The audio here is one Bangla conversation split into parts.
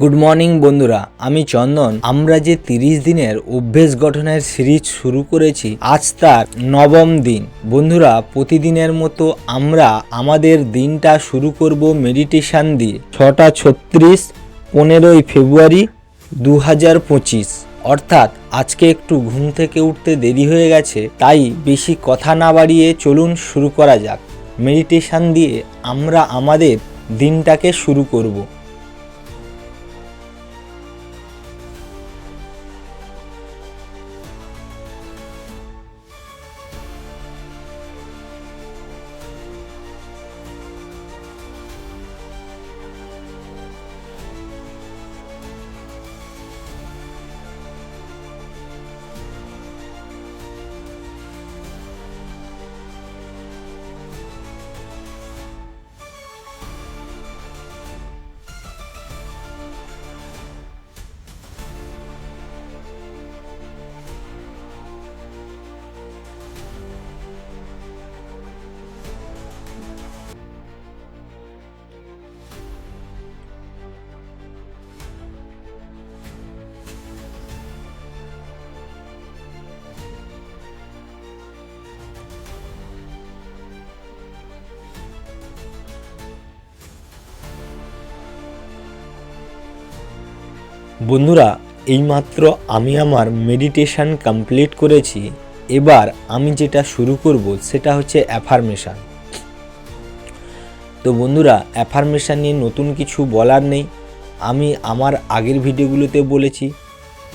গুড মর্নিং বন্ধুরা। আমি চন্দন। আমরা যে তিরিশ দিনের অভ্যেস গঠনের সিরিজ শুরু করেছি, আজ তার নবম দিন। বন্ধুরা, প্রতিদিনের মতো আমরা আমাদের দিনটা শুরু করব মেডিটেশন দিয়ে। ছটা ছত্রিশ, পনেরোই ফেব্রুয়ারি দু হাজার পঁচিশ। অর্থাৎ, আজকে একটু ঘুম থেকে উঠতে দেরি হয়ে গেছে, তাই বেশি কথা না বাড়িয়ে চলুন শুরু করা যাক। মেডিটেশন দিয়ে আমরা আমাদের দিনটাকে শুরু করব। বন্ধুরা, এইমাত্র আমি আমার মেডিটেশন কমপ্লিট করেছি। এবার আমি যেটা শুরু করব সেটা হচ্ছে অ্যাফার্মেশন তো বন্ধুরা অ্যাফার্মেশন নিয়ে নতুন কিছু বলার নেই। আমি আমার আগের ভিডিওগুলোতে বলেছি।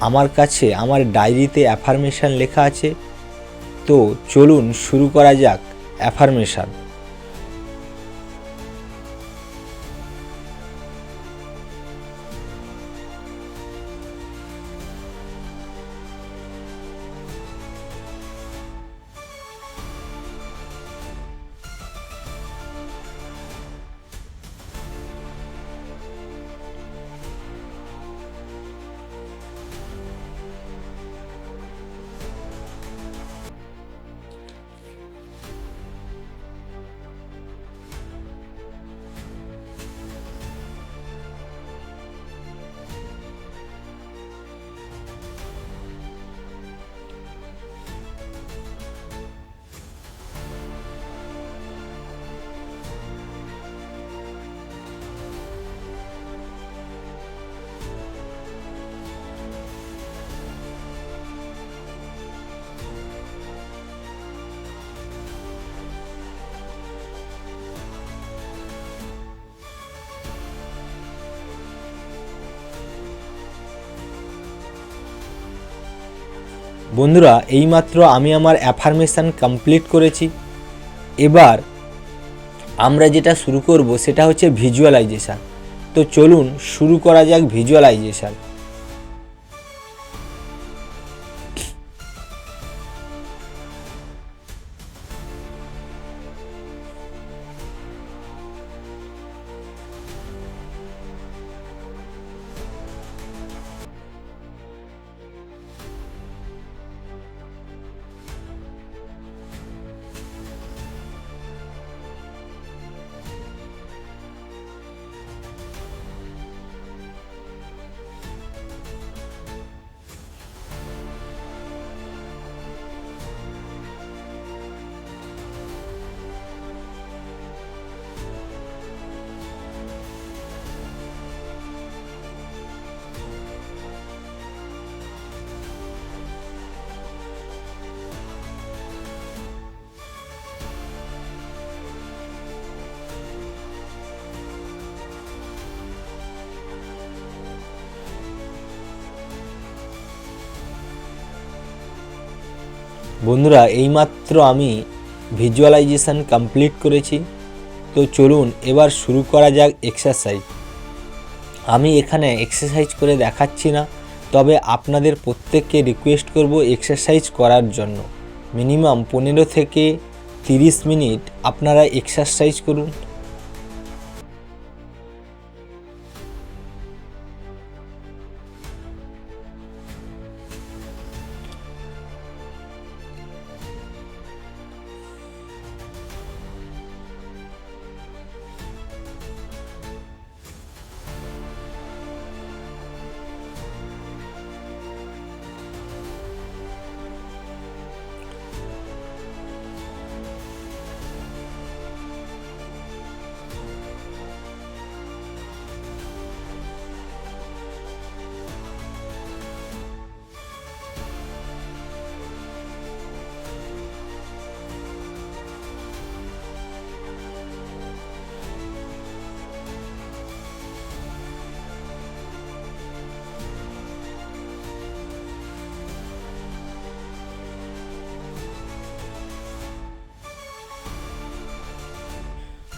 আমার কাছে, আমার ডায়েরিতে অ্যাফার্মেশন লেখা আছে। তো চলুন শুরু করা যাক অ্যাফার্মেশন বন্ধুরা, এইমাত্র আমি আমার অ্যাফার্মেশন কমপ্লিট করেছি। এবার আমরা যেটা শুরু করব, সেটা হচ্ছে ভিজুয়ালাইজেশান। তো চলুন, শুরু করা যাক ভিজুয়ালাইজেশান। বন্ধুরা, এইমাত্র আমি ভিজুয়ালাইজেশান কমপ্লিট করেছি। তো চলুন এবার শুরু করা যাক এক্সারসাইজ আমি এখানে এক্সারসাইজ করে দেখাচ্ছি না, তবে আপনাদের প্রত্যেককে রিকোয়েস্ট করব এক্সারসাইজ করার জন্য। মিনিমাম পনেরো থেকে তিরিশ মিনিট আপনারা এক্সারসাইজ করুন।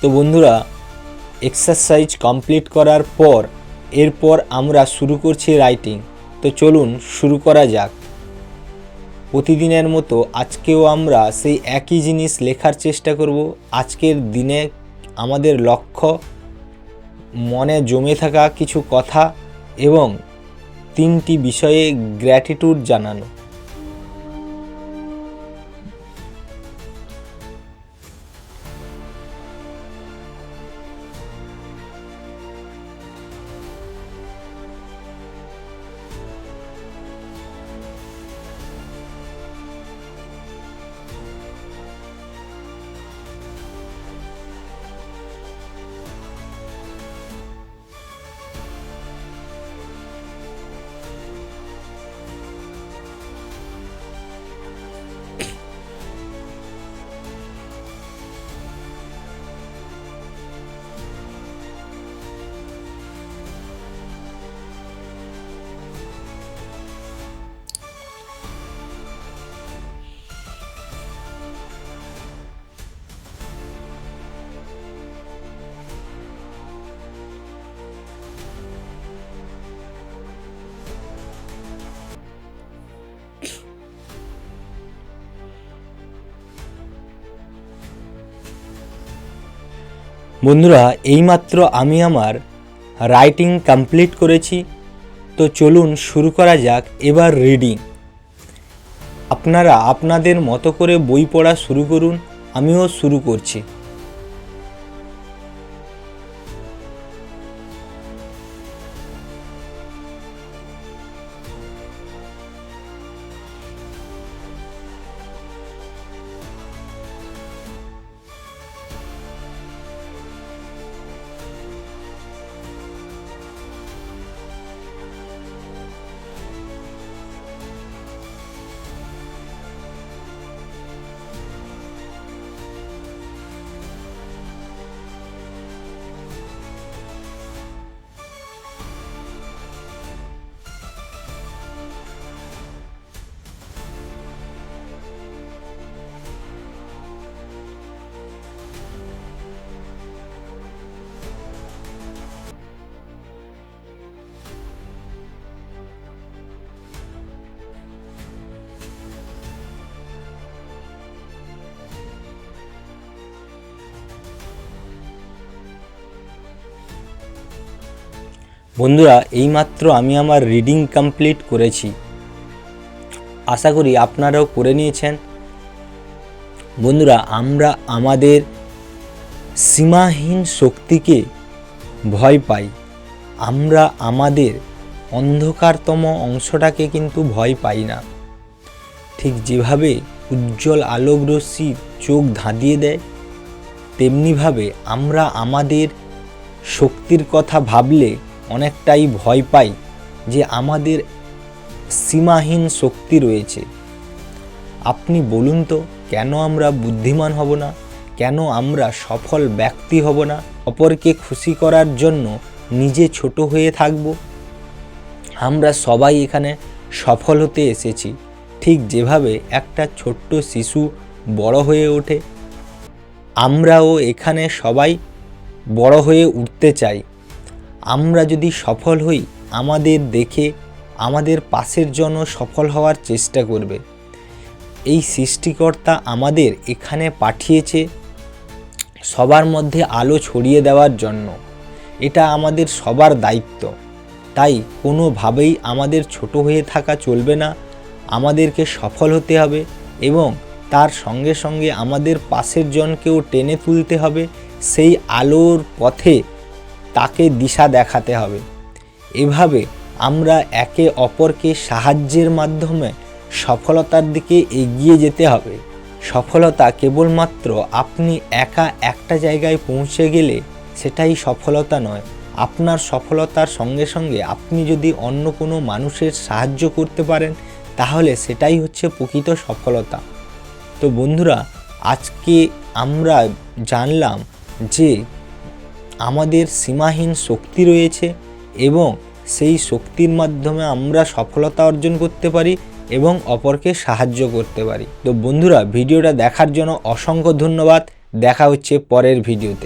তো বন্ধুরা এক্সারসাইজ কমপ্লিট করার পর, এরপর আমরা শুরু করছি রাইটিং তো চলুন শুরু করা যাক। প্রতিদিনের মতো আজকেও আমরা সেই একই জিনিস লেখার চেষ্টা করব। আজকের দিনে আমাদের লক্ষ্য, মনে জমে থাকা কিছু কথা এবং তিনটি বিষয়ে গ্র্যাটিটিউড জানানো। বন্ধুরা, এইমাত্র আমি আমার রাইটিং কমপ্লিট করেছি। তো চলুন শুরু করা যাক, এবার রিডিং আপনারা আপনাদের মতো করে বই পড়া শুরু করুন, আমিও শুরু করছি। বন্ধুরা, এইমাত্র আমি আমার রিডিং কমপ্লিট করেছি। আশা করি আপনারাও করে নিয়েছেন। বন্ধুরা, আমরা আমাদের সীমাহীন শক্তিকে ভয় পাই। আমরা আমাদের অন্ধকারতম অংশটাকে কিন্তু ভয় পাই না। ঠিক যেভাবে উজ্জ্বল আলোক রশ্মি চোখ ধাঁধিয়ে দেয়, তেমনিভাবে আমরা আমাদের শক্তির কথা ভাবলে অনেকটাই ভয় পাই যে আমাদের সীমাহীন শক্তি রয়েছে। আপনি বলুন তো, কেন আমরা বুদ্ধিমান হব না? কেন আমরা সফল ব্যক্তি হব না? অপরকে খুশি করার জন্য নিজে ছোট হয়ে থাকব? আমরা সবাই এখানে সফল হতে এসেছি। ঠিক যেভাবে একটা ছোট্ট শিশু বড় হয়ে ওঠে। আমরাও এখানে সবাই বড় হয়ে উঠতে চাই। আমরা যদি সফল হই, আমাদের দেখে আমাদের পাশের জন্য সফল হওয়ার চেষ্টা করবে। এই সৃষ্টিকর্তা আমাদের এখানে পাঠিয়েছে সবার মধ্যে আলো ছড়িয়ে দেওয়ার জন্য। এটা আমাদের সবার দায়িত্ব। তাই কোনোভাবেই আমাদের ছোট হয়ে থাকা চলবে না। আমাদেরকে সফল হতে হবে এবং তার সঙ্গে সঙ্গে আমাদের পাশের জনকেও টেনে তুলতে হবে। সেই আলোর পথে তাকে দিশা দেখাতে হবে। এভাবে আমরা একে অপরকে সাহায্যের মাধ্যমে সফলতার দিকে এগিয়ে যেতে হবে। সফলতা কেবলমাত্র আপনি একা একটা জায়গায় পৌঁছে গেলে সেটাই সফলতা নয়। আপনার সফলতার সঙ্গে সঙ্গে আপনি যদি অন্য কোনো মানুষের সাহায্য করতে পারেন, তাহলে সেটাই হচ্ছে প্রকৃত সফলতা। তো বন্ধুরা, আজকে আমরা জানলাম যে আমাদের সীমাহীন শক্তি রয়েছে এবং সেই শক্তির মাধ্যমে আমরা সফলতা অর্জন করতে পারি এবং অপরকে সাহায্য করতে পারি। তো বন্ধুরা, ভিডিওটা দেখার জন্য অসংখ্য ধন্যবাদ। দেখা হচ্ছে পরের ভিডিওতে।